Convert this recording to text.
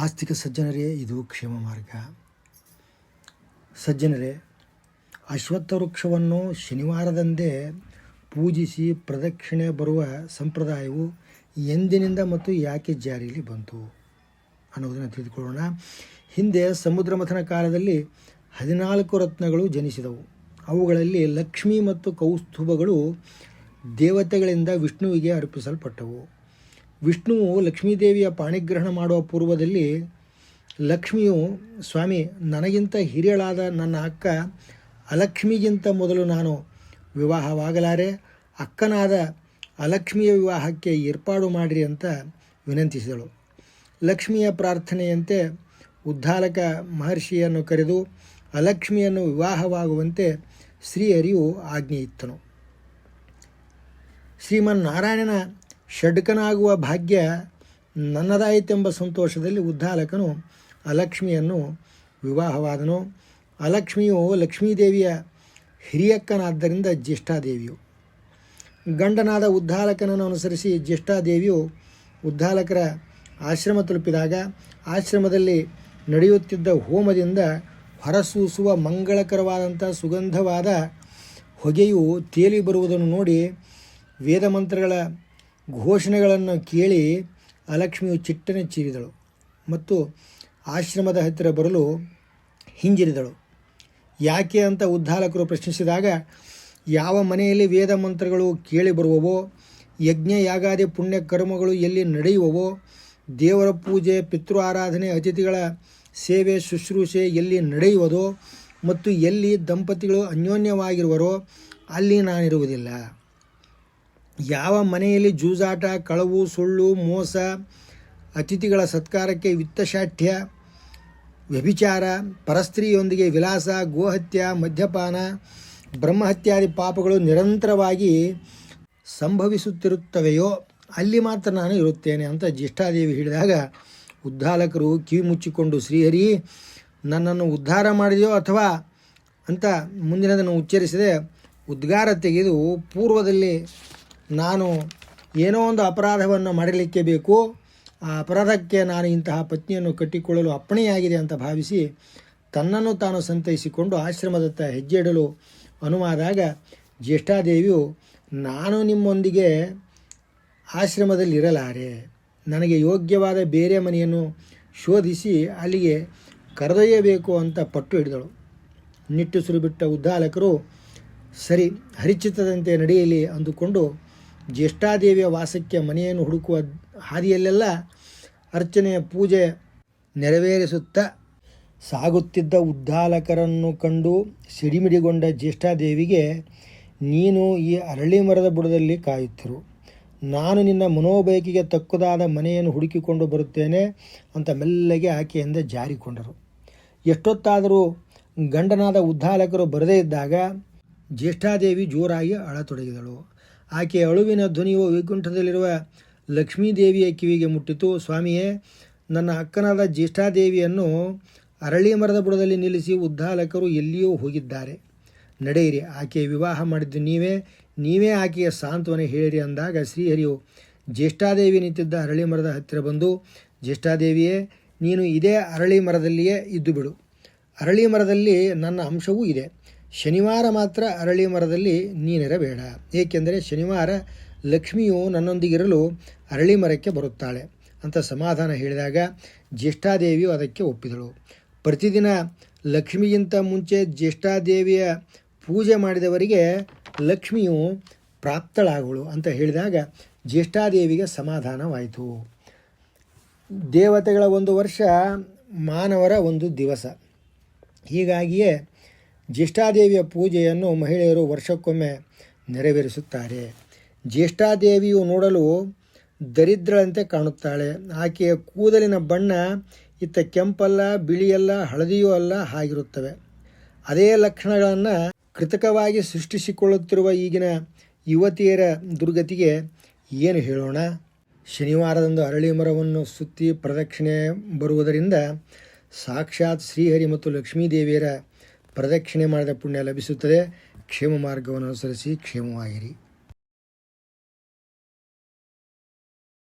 ಆಸ್ತಿಕ ಸಜ್ಜನರೇ, ಇದು ಕ್ಷೇಮ ಮಾರ್ಗ. ಸಜ್ಜನರೇ ಅಶ್ವತ್ಥ ವೃಕ್ಷವನ್ನು ಶನಿವಾರದಂದೇ ಪೂಜಿಸಿ ಪ್ರದಕ್ಷಿಣೆ ಬರುವ ಸಂಪ್ರದಾಯವು ಎಂದಿನಿಂದ ಮತ್ತು ಯಾಕೆ ಜಾರಿಯಲ್ಲಿ ಬಂತು ಅನ್ನೋದನ್ನು ತಿಳಿದುಕೊಳ್ಳೋಣ. ಹಿಂದೆ ಸಮುದ್ರ ಮಥನ ಕಾಲದಲ್ಲಿ ಹದಿನಾಲ್ಕು ರತ್ನಗಳು ಜನಿಸಿದವು. ಅವುಗಳಲ್ಲಿ ಲಕ್ಷ್ಮಿ ಮತ್ತು ಕೌಸ್ತುಭಗಳು ದೇವತೆಗಳಿಂದ ವಿಷ್ಣುವಿಗೆ ಅರ್ಪಿಸಲ್ಪಟ್ಟವು. ವಿಷ್ಣುವು ಲಕ್ಷ್ಮೀದೇವಿಯ ಪಾಣಿಗ್ರಹಣ ಮಾಡುವ ಪೂರ್ವದಲ್ಲಿ ಲಕ್ಷ್ಮಿಯು, ಸ್ವಾಮಿ, ನನಗಿಂತ ಹಿರಿಯಳಾದ ನನ್ನ ಅಕ್ಕ ಅಲಕ್ಷ್ಮಿಗಿಂತ ಮೊದಲು ನಾನು ವಿವಾಹವಾಗಲಾರೆ, ಅಕ್ಕನಾದ ಅಲಕ್ಷ್ಮಿಯ ವಿವಾಹಕ್ಕೆ ಏರ್ಪಾಡು ಮಾಡಿರಿ ಅಂತ ವಿನಂತಿಸಿದಳು. ಲಕ್ಷ್ಮಿಯ ಪ್ರಾರ್ಥನೆಯಂತೆ ಉದ್ದಾಲಕ ಮಹರ್ಷಿಯನ್ನು ಕರೆದು ಅಲಕ್ಷ್ಮಿಯನ್ನು ವಿವಾಹವಾಗುವಂತೆ ಶ್ರೀಹರಿಯು ಆಜ್ಞೆ ಇತ್ತನು ಶ್ರೀಮನ್ನಾರಾಯಣನ ಷಡ್ಕನಾಗುವ ಭಾಗ್ಯ ನನ್ನದಾಯಿತೆಂಬ ಸಂತೋಷದಲ್ಲಿ ಉದ್ದಾಲಕನು ಅಲಕ್ಷ್ಮಿಯನ್ನು ವಿವಾಹವಾದನು. ಅಲಕ್ಷ್ಮಿಯು ಲಕ್ಷ್ಮೀದೇವಿಯ ಹಿರಿಯಕ್ಕನಾದ್ದರಿಂದ ಜ್ಯೇಷ್ಠಾದೇವಿಯು. ಗಂಡನಾದ ಉದ್ದಾಲಕನನ್ನು ಅನುಸರಿಸಿ ಜ್ಯೇಷ್ಠಾದೇವಿಯು ಉದ್ದಾಲಕರ ಆಶ್ರಮ ತಲುಪಿದಾಗ ಆಶ್ರಮದಲ್ಲಿ ನಡೆಯುತ್ತಿದ್ದ ಹೋಮದಿಂದ ಹೊರಸೂಸುವ ಮಂಗಳಕರವಾದಂಥ ಸುಗಂಧವಾದ ಹೊಗೆಯು ತೇಲಿ ಬರುವುದನ್ನು ನೋಡಿ ವೇದಮಂತ್ರಗಳ ಘೋಷಣೆಗಳನ್ನು ಕೇಳಿ ಅಲಕ್ಷ್ಮಿಯು ಚಿಟ್ಟನೆ ಚೀರಿದಳು ಮತ್ತು ಆಶ್ರಮದ ಹತ್ತಿರ ಬರಲು ಹಿಂಜರಿದಳು. ಯಾಕೆ ಅಂತ ಉದ್ದಾಲಕರು ಪ್ರಶ್ನಿಸಿದಾಗ, ಯಾವ ಮನೆಯಲ್ಲಿ ವೇದ ಮಂತ್ರಗಳು ಕೇಳಿ ಬರುವವೋ ಯಜ್ಞ ಯಾಗಾದಿ ಪುಣ್ಯ ಕರ್ಮಗಳು ಎಲ್ಲಿ ನಡೆಯುವವೋ, ದೇವರ ಪೂಜೆ, ಪಿತೃ ಆರಾಧನೆ, ಅತಿಥಿಗಳ ಸೇವೆ, ಶುಶ್ರೂಷೆ ಎಲ್ಲಿ ನಡೆಯುವುದೋ ಮತ್ತು ಎಲ್ಲಿ ದಂಪತಿಗಳು ಅನ್ಯೋನ್ಯವಾಗಿರುವರೋ, ಅಲ್ಲಿ ನಾನಿರುವುದಿಲ್ಲ. ಯಾವ ಮನೆಯಲ್ಲಿ ಜೂಜಾಟ, ಕಳವು, ಸುಳ್ಳು, ಮೋಸ, ಅತಿಥಿಗಳ ಸತ್ಕಾರಕ್ಕೆ ವಿತ್ತಶಾಠ್ಯ, ವ್ಯಭಿಚಾರ, ಪರಸ್ತ್ರೀಯೊಂದಿಗೆ ವಿಲಾಸ ಗೋಹತ್ಯ, ಮದ್ಯಪಾನ, ಬ್ರಹ್ಮಹತ್ಯಾದಿ ಪಾಪಗಳು ನಿರಂತರವಾಗಿ ಸಂಭವಿಸುತ್ತಿರುತ್ತವೆಯೋ ಅಲ್ಲಿ ಮಾತ್ರ ನಾನು ಇರುತ್ತೇನೆ ಅಂತ ಜ್ಯೇಷ್ಠಾದೇವಿ ಹೇಳಿದಾಗ ಉದ್ದಾಲಕರು ಕಿವಿ ಮುಚ್ಚಿಕೊಂಡು, ಶ್ರೀಹರಿ, ನನ್ನನ್ನು ಉದ್ಧಾರ ಮಾಡಿದೆಯೋ ಅಥವಾ ಅಂತ ಮುಂದಿನದನ್ನು ಉಚ್ಚರಿಸದೆ ಉದ್ಗಾರ ತೆಗೆದು ಪೂರ್ವದಲ್ಲಿ ನಾನು ಏನೋ ಒಂದು ಅಪರಾಧವನ್ನು ಮಾಡಲಿಕ್ಕೆ ಬೇಕು, ಆ ಅಪರಾಧಕ್ಕೆ ನಾನು ಇಂತಹ ಪತ್ನಿಯನ್ನು ಕಟ್ಟಿಕೊಳ್ಳಲು ಅಪ್ಪಣೆಯಾಗಿದೆ ಅಂತ ಭಾವಿಸಿ ತನ್ನನ್ನು ತಾನು ಸಂತೈಸಿಕೊಂಡು ಆಶ್ರಮದತ್ತ ಹೆಜ್ಜೆ ಇಡಲು ಅನುವಾದಾಗ ಜ್ಯೇಷ್ಠಾದೇವಿಯು, ನಾನು ನಿಮ್ಮೊಂದಿಗೆ ಆಶ್ರಮದಲ್ಲಿ ಇರಲಾರೆ ನನಗೆ ಯೋಗ್ಯವಾದ ಬೇರೆ ಮನೆಯನ್ನು ಶೋಧಿಸಿ ಅಲ್ಲಿಗೆ ಕರೆದೊಯ್ಯಬೇಕು ಅಂತ ಪಟ್ಟು ಹಿಡಿದಳು. ನಿಟ್ಟುಸಿರು ಬಿಟ್ಟ ಉದ್ದಾಲಕರು, ಸರಿ, ಹರಿಚಿತ್ತದಂತೆ ನಡೆಯಲಿ ಅಂದುಕೊಂಡು ಜ್ಯೇಷ್ಠಾದೇವಿಯ ವಾಸಕ್ಕೆ ಮನೆಯನ್ನು ಹುಡುಕುವ ಹಾದಿಯಲ್ಲೆಲ್ಲ ಅರ್ಚನೆಯ ಪೂಜೆ ನೆರವೇರಿಸುತ್ತಾ ಸಾಗುತ್ತಿದ್ದ ಉದ್ದಾಲಕರನ್ನು ಕಂಡು ಸಿಡಿಮಿಡಿಗೊಂಡ ಜ್ಯೇಷ್ಠಾದೇವಿಗೆ, ನೀನು ಈ ಅರಳಿ ಮರದ ಬುಡದಲ್ಲಿ ಕಾಯುತ್ತಿರು. ನಾನು ನಿನ್ನ ಮನೋಬಯಕಿಗೆ ತಕ್ಕದಾದ ಮನೆಯನ್ನು ಹುಡುಕಿಕೊಂಡು ಬರುತ್ತೇನೆ ಅಂತ ಮೆಲ್ಲಗೆ ಆಕೆಯಿಂದ ಜಾರಿಕೊಂಡರು. ಎಷ್ಟೊತ್ತಾದರೂ ಗಂಡನಾದ ಉದ್ದಾಲಕರು ಬರದೇ ಇದ್ದಾಗ ಜ್ಯೇಷ್ಠಾದೇವಿ ಜೋರಾಗಿ ಅಳತೊಡಗಿದಳು. ಆಕೆಯ ಅಳುವಿನ ಧ್ವನಿಯು ವೈಕುಂಠದಲ್ಲಿರುವ ಲಕ್ಷ್ಮೀದೇವಿಯ ಕಿವಿಗೆ ಮುಟ್ಟಿತು. ಸ್ವಾಮಿಯೇ, ನನ್ನ ಅಕ್ಕನಾದ ಜ್ಯೇಷ್ಠಾದೇವಿಯನ್ನು ಅರಳಿ ಮರದ ಬುಡದಲ್ಲಿ ನಿಲ್ಲಿಸಿ ಉದ್ದಾಲಕರು ಎಲ್ಲಿಯೂ ಹೋಗಿದ್ದಾರೆ. ನಡೆಯಿರಿ ಆಕೆಯ ವಿವಾಹ ಮಾಡಿದ್ದು ನೀವೇ ನೀವೇ ಆಕೆಯ ಸಾಂತ್ವನ ಹೇಳಿರಿ ಅಂದಾಗ ಶ್ರೀಹರಿಯು ಜ್ಯೇಷ್ಠಾದೇವಿ ನಿಂತಿದ್ದ ಅರಳಿ ಮರದ ಹತ್ತಿರ ಬಂದು, ಜ್ಯೇಷ್ಠಾದೇವಿಯೇ, ನೀನು ಇದೇ ಅರಳಿ ಮರದಲ್ಲಿಯೇ ಇದ್ದು ಬಿಡು. ಅರಳಿ ಮರದಲ್ಲಿ ನನ್ನ ಅಂಶವೂ ಇದೆ. ಶನಿವಾರ ಮಾತ್ರ ಅರಳಿ ಮರದಲ್ಲಿ ನೀನಿರಬೇಡ. ಏಕೆಂದರೆ ಶನಿವಾರ ಲಕ್ಷ್ಮಿಯು ನನ್ನೊಂದಿಗಿರಲು ಅರಳಿ ಮರಕ್ಕೆ ಬರುತ್ತಾಳೆ ಅಂತ ಸಮಾಧಾನ ಹೇಳಿದಾಗ ಜ್ಯೇಷ್ಠಾದೇವಿಯು ಅದಕ್ಕೆ ಒಪ್ಪಿದಳು. ಪ್ರತಿದಿನ ಲಕ್ಷ್ಮಿಗಿಂತ ಮುಂಚೆ ಜ್ಯೇಷ್ಠಾದೇವಿಯ ಪೂಜೆ ಮಾಡಿದವರಿಗೆ ಲಕ್ಷ್ಮಿಯು ಪ್ರಾಪ್ತಳಾಗುವಳು ಅಂತ ಹೇಳಿದಾಗ ಜ್ಯೇಷ್ಠಾದೇವಿಗೆ ಸಮಾಧಾನವಾಯಿತು. ದೇವತೆಗಳ ಒಂದು ವರ್ಷ ಮಾನವರ ಒಂದು ದಿವಸ. ಹೀಗಾಗಿಯೇ ಜ್ಯೇಷ್ಠಾದೇವಿಯ ಪೂಜೆಯನ್ನು ಮಹಿಳೆಯರು ವರ್ಷಕ್ಕೊಮ್ಮೆ ನೆರವೇರಿಸುತ್ತಾರೆ. ಜ್ಯೇಷ್ಠಾದೇವಿಯು ನೋಡಲು ದರಿದ್ರಳಂತೆ ಕಾಣುತ್ತಾಳೆ. ಆಕೆಯ ಕೂದಲಿನ ಬಣ್ಣ ಇತ್ತ ಕೆಂಪಲ್ಲ, ಬಿಳಿಯಲ್ಲ, ಹಳದಿಯೂ ಅಲ್ಲ ಹಾಗಿರುತ್ತವೆ. ಅದೇ ಲಕ್ಷಣಗಳನ್ನು ಕೃತಕವಾಗಿ ಸೃಷ್ಟಿಸಿಕೊಳ್ಳುತ್ತಿರುವ ಈಗಿನ ಯುವತಿಯರ ದುರ್ಗತಿಗೆ ಏನು ಹೇಳೋಣ? ಶನಿವಾರದಂದು ಅರಳಿ ಮರವನ್ನು ಸುತ್ತಿ ಪ್ರದಕ್ಷಿಣೆ ಬರುವುದರಿಂದ ಸಾಕ್ಷಾತ್ ಶ್ರೀಹರಿ ಮತ್ತು ಲಕ್ಷ್ಮೀದೇವಿಯರ ಪ್ರದಕ್ಷಿಣೆ ಮಾಡಿದ ಪುಣ್ಯ ಲಭಿಸುತ್ತದೆ. ಕ್ಷೇಮ ಮಾರ್ಗವನ್ನು ಅನುಸರಿಸಿ ಕ್ಷೇಮವಾಗಿರಿ.